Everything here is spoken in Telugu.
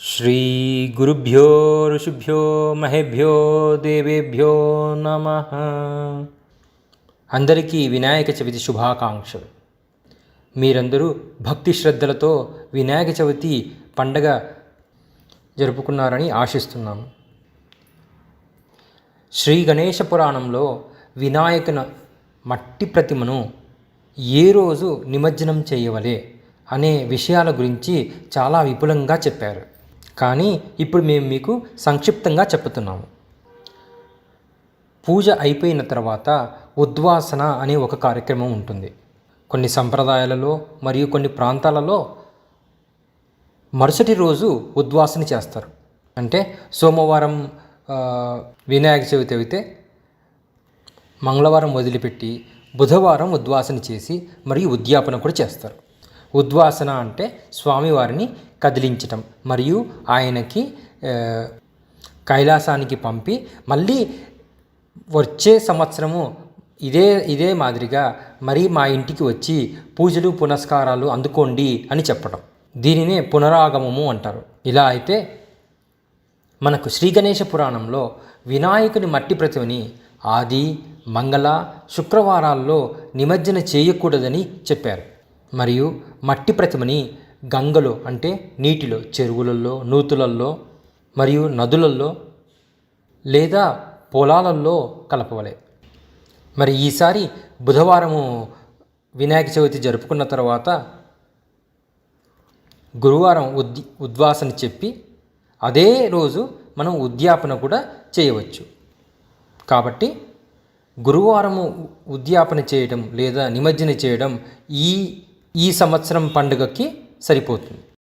श्रीगुरुभ्यो ऋषिभ्यो మహేభ్యో దేవేభ్యో నమ అందరికీ వినాయక చవితి శుభాకాంక్షలు మీరందరూ భక్తి శ్రద్ధలతో వినాయక చవితి పండగ జరుపుకున్నారని ఆశిస్తున్నాము శ్రీ గణేష పురాణంలో వినాయకుని మట్టి ప్రతిమను ఏ రోజు నిమజ్జనం చేయవలే అనే విషయాల గురించి చాలా విపులంగా చెప్పారు కానీ ఇప్పుడు మేము మీకు సంక్షిప్తంగా చెప్తున్నాము పూజ అయిపోయిన తర్వాత ఉద్వాసన అనే ఒక కార్యక్రమం ఉంటుంది. కొన్ని సంప్రదాయాలలో మరియు కొన్ని ప్రాంతాలలో మరుసటి రోజు ఉద్వాసన చేస్తారు. అంటే సోమవారం వినాయక చవితి అయితే మంగళవారం వదిలిపెట్టి బుధవారం ఉద్వాసన చేసి మరియు ఉద్యాపన కూడా చేస్తారు. ఉద్వాసన అంటే స్వామివారిని కదిలించటం మరియు ఆయనకి కైలాసానికి పంపి మళ్ళీ వచ్చే సంవత్సరము ఇదే ఇదే మాదిరిగా మరి మా ఇంటికి వచ్చి పూజలు పునస్కారాలు అందుకోండి అని చెప్పడం దీనినే పునరాగమము అంటారు. ఇలా అయితే మనకు శ్రీ గణేష పురాణంలో వినాయకుని మట్టి ప్రతిమని ఆది మంగళ శుక్రవారాల్లో నిమజ్జన చేయకూడదని చెప్పారు. మరియు మట్టి ప్రతిమని గంగలో అంటే నీటిలో చెరువులలో నూతులల్లో మరియు నదులలో లేదా పొలాలలో కలపవలే. మరి ఈసారి బుధవారము వినాయక చవితి జరుపుకున్న తర్వాత గురువారం ఉద్ ఉద్వాసన చెప్పి అదే రోజు మనం ఉద్యాపన కూడా చేయవచ్చు. కాబట్టి గురువారము ఉద్యాపన చేయడం లేదా నిమజ్జన చేయడం ఈ ఈ సంవత్సరం పండుగకి సరిపోతుంది.